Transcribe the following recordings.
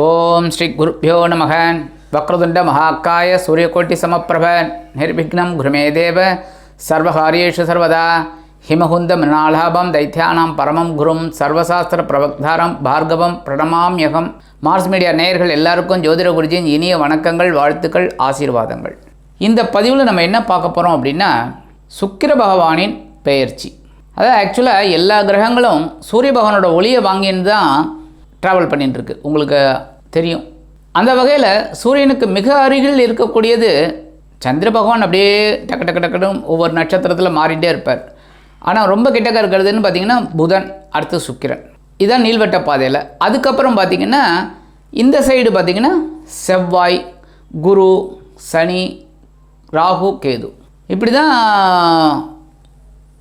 ஓம் ஸ்ரீ குருப்பியோ நமக. வக்ரதுண்ட மகாக்காய சூரியகோட்டி சமப்பிரப. நிர்விக்னம் குருமே தேவ. சர்வகாரியேஷு சர்வதா. ஹிமகுந்த மிருணாலாபம் தைத்தியானாம் பரமம் குரும். சர்வசாஸ்திர பிரபக்தாரம் பார்கவம் பிரணமாம்யகம் மார்ஸ் மீடியா நேயர்கள் எல்லாருக்கும் ஜோதிட குருஜியின் இனிய வணக்கங்கள் வாழ்த்துக்கள் ஆசீர்வாதங்கள். இந்த பதிவில் நம்ம என்ன பார்க்க போகிறோம் அப்படின்னா சுக்கிர பகவானின் பெயர்ச்சி. அதாவது ஆக்சுவலாக எல்லா கிரகங்களும் சூரிய பகவானோட ஒளியை வாங்கின்னு தான் ட்ராவல் பண்ணிட்டுருக்கு உங்களுக்கு தெரியும். அந்த வகையில் சூரியனுக்கு மிக அருகில் இருக்கக்கூடியது சந்திர பகவான் அப்படியே டக்கு டக்கு டக்குன்னு ஒவ்வொரு நட்சத்திரத்தில் மாறிட்டே இருப்பார். ஆனால் ரொம்ப கிட்டக்க இருக்கிறதுன்னு பார்த்தீங்கன்னா புதன் அடுத்து சுக்கிரன். இதுதான் நீள்வட்ட பாதையில். அதுக்கப்புறம் பார்த்திங்கன்னா இந்த சைடு பார்த்தீங்கன்னா செவ்வாய் குரு சனி ராகு கேது. இப்படி தான்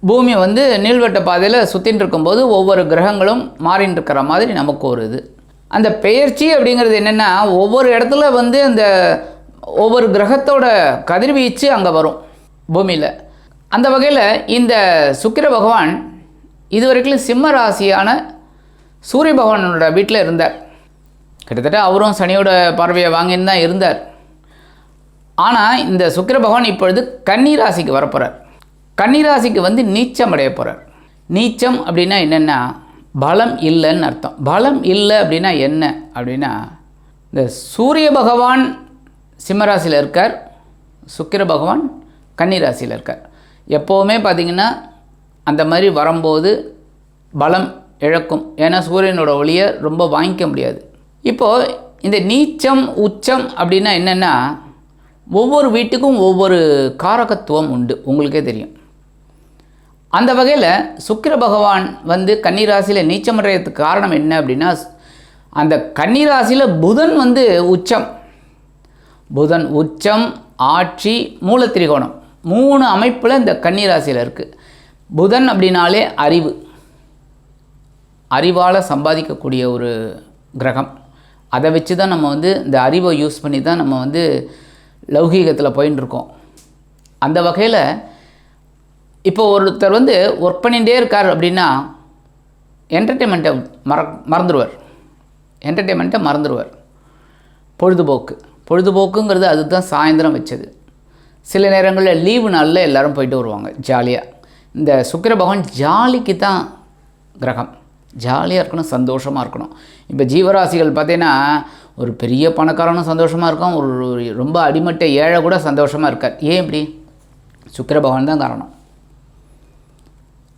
பூமி வந்து நீள்வட்ட பாதையில் சுற்றின்னு இருக்கும்போது ஒவ்வொரு கிரகங்களும் மாறின்னு இருக்கிற மாதிரி நமக்கு ஒரு இது. அந்த பெயர்ச்சி அப்படிங்கிறது என்னென்னா ஒவ்வொரு இடத்துல வந்து அந்த ஒவ்வொரு கிரகத்தோட கதிர்வீச்சு அங்கே வரும் பூமியில். அந்த வகையில் இந்த சுக்கிர பகவான் இதுவரைக்கும் சிம்ம ராசியான சூரிய பகவானோட வீட்டில் இருந்தார். கிட்டத்தட்ட அவரும் சனியோட பார்வையை வாங்கின்னு தான் இருந்தார். ஆனால் இந்த சுக்கிர பகவான் இப்பொழுது கன்னி ராசிக்கு வரப்போகிறார் கன்னி ராசிக்கு வந்து நீச்சம் அடைய போகிறார் நீச்சம் அப்படின்னா என்னென்னா பலம் இல்லைன்னு அர்த்தம். பலம் இல்லை அப்படின்னா என்ன? அப்படின்னா இந்த சூரிய பகவான் சிம்மராசியில் இருக்கார் சுக்கிர பகவான் கன்னிராசியில் இருக்கார். எப்போவுமே பார்த்திங்கன்னா அந்த மாதிரி வரும்போது பலம் இழக்கும். ஏன்னா சூரியனோட ஒளியை ரொம்ப வாங்கிக்க முடியாது. இப்போது இந்த நீச்சம் உச்சம் அப்படின்னா என்னென்னா ஒவ்வொரு வீட்டுக்கும் ஒவ்வொரு காரகத்துவம் உண்டு. உங்களுக்கே தெரியும். அந்த வகையில் சுக்கிர பகவான் வந்து கன்னிராசியில் நீச்சமடைகிறதுக்கு காரணம் என்ன அப்படின்னா அந்த கன்னிராசியில் புதன் வந்து உச்சம். புதன் உச்சம் ஆட்சி மூலத்திரிகோணம். மூணு அமைப்பில் இந்த கன்னிராசியில் இருக்குது புதன் அப்படின்னாலே அறிவு. அறிவால் சம்பாதிக்கக்கூடிய ஒரு கிரகம். அதை வச்சு தான் நம்ம வந்து இந்த அறிவை யூஸ் பண்ணி தான் நம்ம வந்து லௌகீகத்தில் போயின்னு இருக்கோம் அந்த வகையில் இப்போ ஒருத்தர் வந்து ஒர்க் பண்ணிகிட்டே இருக்கார் அப்படின்னா என்டர்டெயின்மெண்ட்டை மற மறந்துடுவார் என்டர்டெயின்மெண்ட்டை மறந்துடுவார் பொழுதுபோக்கு. பொழுதுபோக்குங்கிறது அதுதான் சாயந்தரம் வச்சது. சில நேரங்களில் லீவு நாளில் எல்லோரும் போயிட்டு வருவாங்க ஜாலியாக இந்த சுக்கிர பகவான் ஜாலிக்கு தான் கிரகம். ஜாலியாக இருக்கணும் சந்தோஷமாக இருக்கணும். இப்போ ஜீவராசிகள் பார்த்தீங்கன்னா ஒரு பெரிய பணக்காரனும் சந்தோஷமாக இருக்கும் ஒரு ரொம்ப அடிமட்ட ஏழை கூட சந்தோஷமாக இருக்கார். ஏன் இப்படி? சுக்கிர பகவான் தான் காரணம்.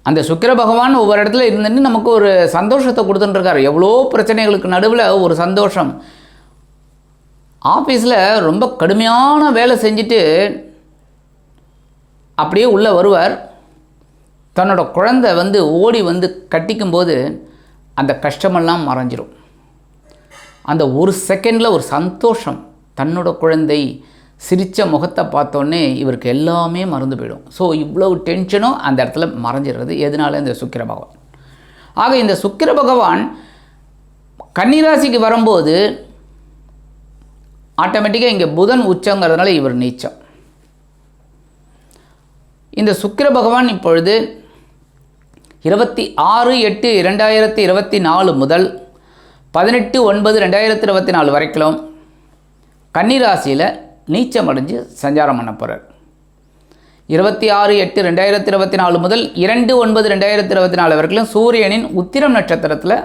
அந்த சுக்கிர பகவான் ஒவ்வொரு இடத்துல இருந்துட்டு நமக்கு ஒரு சந்தோஷத்தை கொடுத்துட்டுருக்காரு. எவ்வளோ பிரச்சனைகளுக்கு நடுவில் ஒரு சந்தோஷம். ஆஃபீஸில் ரொம்ப கடுமையான வேலை செஞ்சுட்டு அப்படியே உள்ளே வருவார். தன்னோட குழந்தை வந்து ஓடி வந்து கட்டிக்கும் போது அந்த கஷ்டமெல்லாம் மறைஞ்சிரும். அந்த ஒரு செகண்டில் ஒரு சந்தோஷம். தன்னோட குழந்தை சிரித்த முகத்தை பார்த்தோன்னே இவருக்கு எல்லாமே மறந்து போயிடும். ஸோ இவ்வளவு டென்ஷனும் அந்த இடத்துல மறைஞ்சிடுறது. எதனால? இந்த சுக்கிர பகவான். ஆக இந்த சுக்கிர பகவான் கன்னிராசிக்கு வரும்போது ஆட்டோமேட்டிக்காக இங்கே புதன் உச்சங்கிறதுனால இவர் நீச்சம். இந்த சுக்கிர பகவான் இப்பொழுது இருபத்தி ஆறு எட்டு இரண்டாயிரத்தி இருபத்தி நாலு முதல் பதினெட்டு ஒன்பது ரெண்டாயிரத்தி இருபத்தி நாலு வரைக்கும் கன்னிராசியில் நீச்சம் அடைஞ்சு சஞ்சாரம் பண்ண போகிறார் இருபத்தி ஆறு எட்டு ரெண்டாயிரத்தி இருபத்தி நாலு முதல் இரண்டு ஒன்பது ரெண்டாயிரத்தி இருபத்தி நாலு வரைக்கும் சூரியனின் உத்திரம் நட்சத்திரத்தில்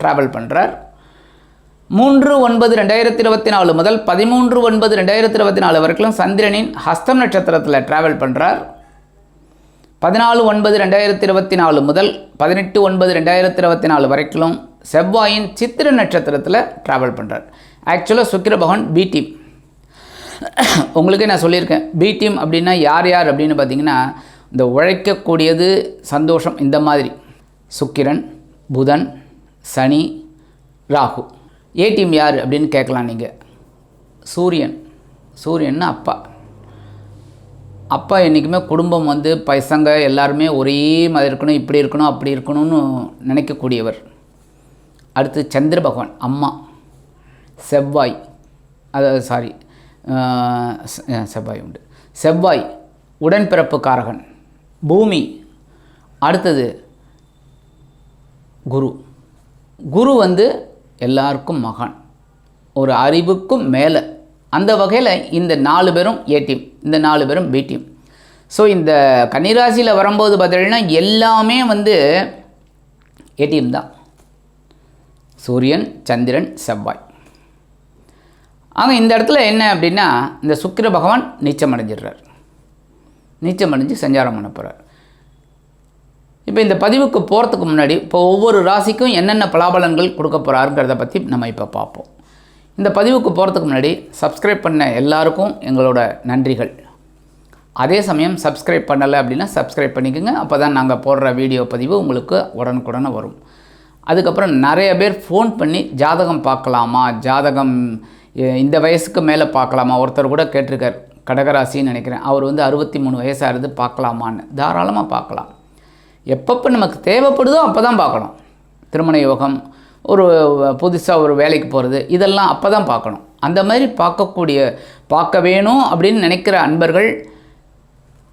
ட்ராவல் பண்ணுறார் மூன்று ஒன்பது ரெண்டாயிரத்தி இருபத்தி நாலு முதல் பதிமூன்று ஒன்பது ரெண்டாயிரத்தி இருபத்தி நாலு வரைக்கும் சந்திரனின் ஹஸ்தம் நட்சத்திரத்தில் ட்ராவல் பண்ணுறார் பதினாலு ஒன்பது ரெண்டாயிரத்தி இருபத்தி நாலு முதல் பதினெட்டு ஒன்பது ரெண்டாயிரத்தி இருபத்தி நாலு வரைக்கும் செவ்வாயின் சித்திர நட்சத்திரத்தில் ட்ராவல் பண்ணுறார் ஆக்சுவலாக சுக்கிர பகவான் பி டீம் உங்களுக்கே நான் சொல்லியிருக்கேன். பி டீம் அப்படின்னா யார் யார் அப்படின்னு பார்த்தீங்கன்னா இந்த உழைக்கக்கூடியது சந்தோஷம் இந்த மாதிரி. சுக்கிரன் புதன் சனி ராகு. ஏ டீம் யார் அப்படின்னு கேட்கலாம் நீங்கள் சூரியன். சூரியன் அப்பா. அப்பா என்றைக்குமே குடும்பம் வந்து பசங்க எல்லாருமே ஒரே மாதிரி இருக்கணும் இப்படி இருக்கணும் அப்படி இருக்கணும்னு நினைக்கக்கூடியவர். அடுத்து சந்திர பகவான் அம்மா. செவ்வாய். அதாவது சாரி செவ்வாய் உண்டு செவ்வாய் உடன்பிறப்பு காரகன் பூமி அடுத்தது குரு குரு வந்து எல்லாருக்கும் மகான் ஒரு அறிவுக்கும் மேலே அந்த வகையில் இந்த நாலு பேரும் ஏ டீம் இந்த நாலு பேரும் பி டீம் ஸோ இந்த கன்னிராசியில் வரும்போது பார்த்தீங்கன்னா எல்லாமே வந்து ஏடிஎம் தான். சூரியன் சந்திரன் செவ்வாய். ஆக இந்த இடத்துல என்ன அப்படின்னா இந்த சுக்கிர பகவான் நீச்சம் அடைஞ்சிடுறார் நீச்சம் அடைஞ்சு சஞ்சாரம் பண்ண போகிறார் இப்போ இந்த பதிவுக்கு போகிறதுக்கு முன்னாடி இப்போ ஒவ்வொரு ராசிக்கும் என்னென்ன பலாபலன்கள் கொடுக்க போகிறாருங்கிறத பற்றி நம்ம இப்போ பார்ப்போம். இந்த பதிவுக்கு போகிறதுக்கு முன்னாடி சப்ஸ்கிரைப் பண்ண எல்லாருக்கும் எங்களோட நன்றிகள். அதே சமயம் சப்ஸ்கிரைப் பண்ணலை அப்படின்னா சப்ஸ்கிரைப் பண்ணிக்கோங்க. அப்போ தான் நாங்கள் போடுற வீடியோ பதிவு உங்களுக்கு உடனுக்குடனே வரும். அதுக்கப்புறம் நிறைய பேர் ஃபோன் பண்ணி ஜாதகம் பார்க்கலாமா? ஜாதகம் இந்த வயசுக்கு மேலே பார்க்கலாமா? ஒருத்தர் கூட கேட்டிருக்கார் கடகராசின்னு நினைக்கிறேன். அவர் வந்து அறுபத்தி மூணு வயசாக இருந்து பார்க்கலாமான்னு. தாராளமாக பார்க்கலாம். எப்பப்போ நமக்கு தேவைப்படுதோ அப்போ தான் பார்க்கணும். திருமண யோகம் ஒரு புதுசாக ஒரு வேலைக்கு போகிறது இதெல்லாம் அப்போ தான் பார்க்கணும். அந்த மாதிரி பார்க்கக்கூடிய பார்க்க வேணும் அப்படின்னு நினைக்கிற அன்பர்கள்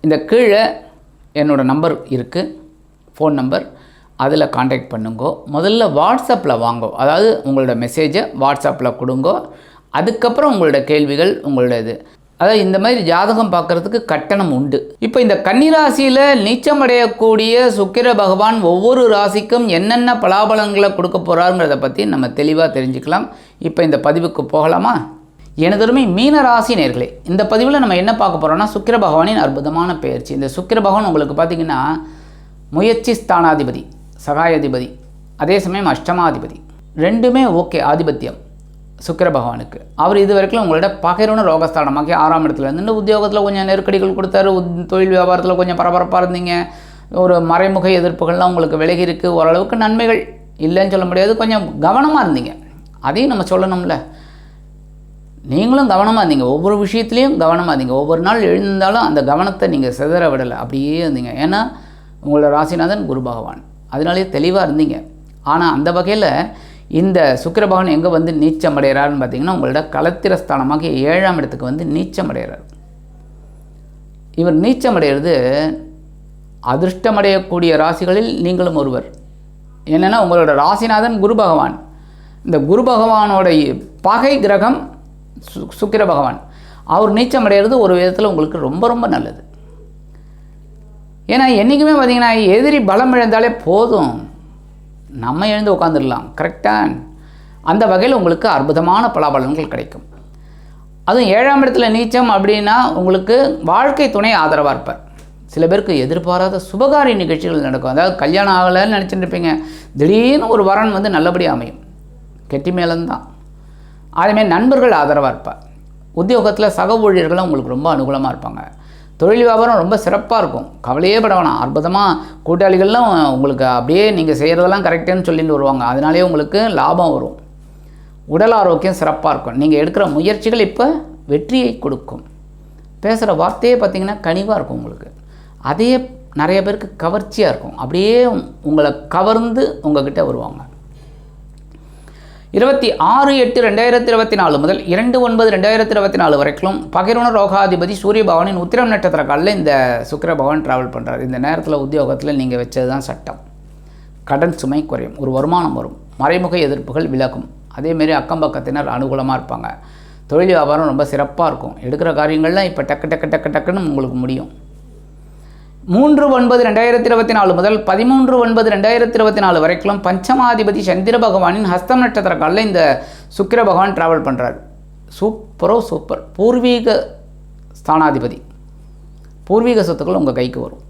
இந்த கீழே என்னோட நம்பர் இருக்குது ஃபோன் நம்பர். அதில் காண்டாக்ட் பண்ணுங்கோ. முதல்ல வாட்ஸ்அப்பில் வாங்கோ. அதாவது உங்களோட மெசேஜை வாட்ஸ்அப்பில் கொடுங்கோ. அதுக்கப்புறம் உங்களோட கேள்விகள் உங்களோட இது அதாவது இந்த மாதிரி ஜாதகம் பார்க்குறதுக்கு கட்டணம் உண்டு. இப்போ இந்த கன்னிராசியில் நீச்சமடையக்கூடிய சுக்கிர பகவான் ஒவ்வொரு ராசிக்கும் என்னென்ன பலாபலங்களை கொடுக்க போகிறாருங்கிறத பற்றி நம்ம தெளிவாக தெரிஞ்சுக்கலாம். இப்போ இந்த பதிவுக்கு போகலாமா? எனதொருமை மீன ராசி நேர்களே இந்த பதிவில் நம்ம என்ன பார்க்க போகிறோம்னா சுக்கிர பகவானின் அற்புதமான பயிற்சி இந்த சுக்கிர பகவான் உங்களுக்கு பார்த்தீங்கன்னா முயற்சி ஸ்தானாதிபதி சகாயாதிபதி அதே சமயம் அஷ்டமாதிபதி. ரெண்டுமே ஓகே ஆதிபத்தியம். சுக்கிர பகவானுக்கு. அவர் இது வரைக்கும் உங்களோட பகைரோன ரோகஸ்தானமாக்கி ஆறாம் இடத்துல இருந்து உத்தியோகத்தில் கொஞ்சம் நெருக்கடிகள் கொடுத்தாரு. உத்- தொழில் வியாபாரத்தில் கொஞ்சம் பரபரப்பாக இருந்தீங்க. ஒரு மறைமுக எதிர்ப்புகள்லாம் உங்களுக்கு விலகி இருக்கு. ஓரளவுக்கு நன்மைகள் இல்லைன்னு சொல்ல முடியாது. கொஞ்சம் கவனமாக இருந்தீங்க. அதையும் நம்ம சொல்லணும்ல. நீங்களும் கவனமாக இருந்தீங்க. ஒவ்வொரு விஷயத்துலையும் கவனமாக இருந்தீங்க. ஒவ்வொரு நாள் எழுந்தாலும் அந்த கவனத்தை நீங்கள் சிதற விடலை. அப்படியே இருந்தீங்க. ஏன்னா உங்களோட ராசிநாதன் குரு பகவான். அதனாலேயே தெளிவாக இருந்தீங்க. ஆனால் அந்த வகையில் இந்த சுக்கிரபகவான் எங்கே வந்து நீச்சம் அடைகிறாருன்னு பார்த்தீங்கன்னா உங்களோட கலத்திரஸ்தானமாக ஏழாம் இடத்துக்கு வந்து நீச்சம் அடைகிறார் இவர் நீச்சம் அடைகிறது அதிர்ஷ்டமடையக்கூடிய ராசிகளில் நீங்களும் ஒருவர். என்னென்னா உங்களோட ராசிநாதன் குரு பகவான். இந்த குரு பகவானோட பகை கிரகம் சு சுக்கிர பகவான். அவர் நீச்சம் அடைகிறது ஒரு விதத்தில் உங்களுக்கு ரொம்ப ரொம்ப நல்லது. ஏன்னா என்றைக்குமே பார்த்தீங்கன்னா எதிரி பலம் இழந்தாலே போதும். நம்ம எழுந்து உட்காந்துடலாம் கரெக்டாக அந்த வகையில் உங்களுக்கு அற்புதமான பலாபலன்கள் கிடைக்கும். அதுவும் ஏழாம் இடத்துல நீச்சம் அப்படின்னா உங்களுக்கு வாழ்க்கை துணை ஆதரவாக இருப்பார். சில பேருக்கு எதிர்பாராத சுபகாரிய நிகழ்ச்சிகள் நடக்கும். அதாவது கல்யாணம் ஆகலைன்னு நினச்சிட்டு இருப்பீங்க. திடீர்னு ஒரு வரன் வந்து நல்லபடியாக அமையும். கெட்டி மேலந்தான் அதேமாதிரி நண்பர்கள் ஆதரவாக இருப்பார். உத்தியோகத்தில் சக ஊழியர்களும் உங்களுக்கு ரொம்ப அனுகூலமாக இருப்பாங்க. தொழில் வியாபாரம் ரொம்ப சிறப்பாக இருக்கும். கவலையே பட வேணாம். அற்புதமாக கூட்டாளிகள்லாம் உங்களுக்கு அப்படியே நீங்கள் செய்கிறதெல்லாம் கரெக்டுன்னு சொல்லிட்டு வருவாங்க. அதனாலேயே உங்களுக்கு லாபம் வரும். உடல் ஆரோக்கியம் சிறப்பாக இருக்கும். நீங்கள் எடுக்கிற முயற்சிகள் இப்போ வெற்றியை கொடுக்கும். பேசுகிற வார்த்தையே பார்த்தீங்கன்னா கனிவாக இருக்கும் உங்களுக்கு. அதே நிறைய பேருக்கு கவர்ச்சியாக இருக்கும். அப்படியே உங்களை கவர்ந்து உங்கள்கிட்ட வருவாங்க. இருபத்தி ஆறு எட்டு ரெண்டாயிரத்தி இருபத்தி நாலு முதல் இரண்டு ஒன்பது ரெண்டாயிரத்தி இருபத்தி நாலு வரைக்கும் பகிர்வன ரோகாதிபதி சூரிய பவனின் உத்திரம் நட்சத்திர காலில் இந்த சுக்கர பவன் ட்ராவல் பண்ணுறாரு இந்த நேரத்தில் உத்தியோகத்தில் நீங்கள் வச்சது தான் சட்டம். கடன் சுமை குறையும். ஒரு வருமானம் வரும். மறைமுக எதிர்ப்புகள் விலகும். அதேமாரி அக்கம் பக்கத்தினர் அனுகூலமாக இருப்பாங்க. தொழில் வியாபாரம் ரொம்ப சிறப்பாக இருக்கும். எடுக்கிற காரியங்கள்லாம் இப்போ டக்கு டக்கு டக்கு டக்குன்னு உங்களுக்கு முடியும். மூன்று ஒன்பது ரெண்டாயிரத்தி இருபத்தி நாலு முதல் பதிமூன்று ஒன்பது ரெண்டாயிரத்தி இருபத்தி நாலு வரைக்கும் பஞ்சமாதிபதி சந்திர பகவானின் ஹஸ்தம் நட்சத்திர காலில் இந்த சுக்கிர பகவான் ட்ராவல் பண்ணுறாரு சூப்பரோ சூப்பர். பூர்வீக ஸ்தானாதிபதி. பூர்வீக சொத்துக்கள் உங்கள் கைக்கு வரும்.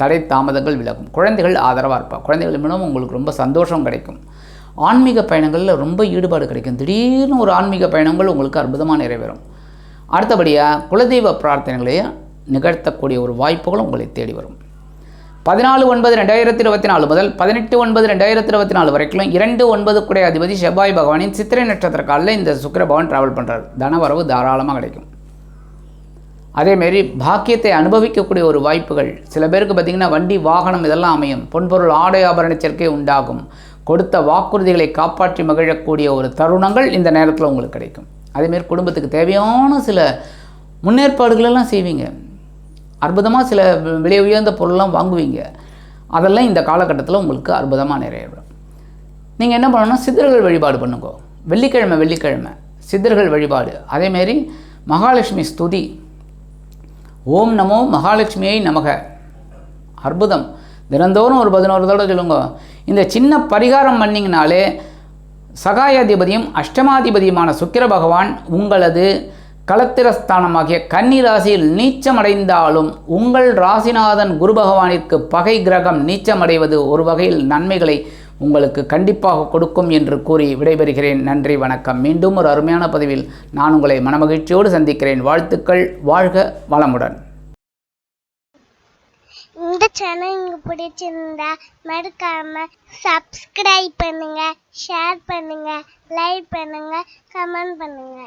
தடை தாமதங்கள் விலகும். குழந்தைகள் ஆதரவாக இருப்பாள் குழந்தைகள் மூலம் உங்களுக்கு ரொம்ப சந்தோஷம் கிடைக்கும். ஆன்மீக பயணங்களில் ரொம்ப ஈடுபாடு கிடைக்கும். திடீர்னு ஒரு ஆன்மீக பயணங்கள் உங்களுக்கு அற்புதமாக நிறைவேறும். அடுத்தபடியாக குலதெய்வ பிரார்த்தனைகளையும் நிகழ்த்தக்கூடிய ஒரு வாய்ப்புகளும் உங்களை தேடி வரும். பதினாலு ஒன்பது ரெண்டாயிரத்தி இருபத்தி நாலு முதல் பதினெட்டு ஒன்பது ரெண்டாயிரத்தி இருபத்தி நாலு வரைக்கும் இரண்டு ஒன்பது குடை அதிபதி செவ்வாய் பகவானின் சித்திரை நட்சத்திர காலில் இந்த சுக்கர பகவான் டிராவல் பண்ணுறார் தனவரவு தாராளமாக கிடைக்கும். அதேமாரி பாக்கியத்தை அனுபவிக்கக்கூடிய ஒரு வாய்ப்புகள் சில பேருக்கு பார்த்திங்கன்னா வண்டி வாகனம் இதெல்லாம் அமையும். பொன்பொருள் ஆடை ஆபரண சேர்க்கை உண்டாகும். கொடுத்த வாக்குறுதிகளை காப்பாற்றி மகிழக்கூடிய ஒரு தருணங்கள் இந்த நேரத்தில் உங்களுக்கு கிடைக்கும். அதேமாரி குடும்பத்துக்கு தேவையான சில முன்னேற்பாடுகளெல்லாம் செய்வீங்க. அற்புதமாக சில விலை உயர்ந்த பொருள்லாம் வாங்குவீங்க. அதெல்லாம் இந்த காலகட்டத்தில் உங்களுக்கு அற்புதமாக நிறைவேறும். நீங்கள் என்ன பண்ணணும்னா சித்தர்கள் வழிபாடு பண்ணுங்க. வெள்ளிக்கிழமை வெள்ளிக்கிழமை. சித்தர்கள் வழிபாடு. அதேமாரி மகாலட்சுமி ஸ்துதி. ஓம் நமோ மகாலட்சுமியை நமக. அற்புதம். தினந்தோறும் ஒரு பதினோரு தடவை சொல்லுங்க. இந்த சின்ன பரிகாரம் பண்ணிங்கனாலே சகாயாதிபதியும் அஷ்டமாதிபதியுமான சுக்கிர பகவான் உங்களது களத்திரஸ்தானமாகிய கன்னி ராசியில் நீச்சமடைந்தாலும் உங்கள் ராசிநாதன் குரு பகவானிற்கு பகை கிரகம் நீச்சமடைவது ஒரு வகையில் நன்மைகளை உங்களுக்கு கண்டிப்பாக கொடுக்கும் என்று கூறி விடைபெறுகிறேன். நன்றி வணக்கம். மீண்டும் ஒரு அருமையான பதிவில் நான் உங்களை மனமகிழ்ச்சியோடு சந்திக்கிறேன். வாழ்த்துக்கள் வாழ்க வளமுடன். இந்த சேனல் உங்களுக்கு பிடிச்சிருந்தா மறக்காம சப்ஸ்கிரைப் பண்ணுங்க ஷேர் பண்ணுங்க லைக் பண்ணுங்க கமெண்ட் பண்ணுங்க.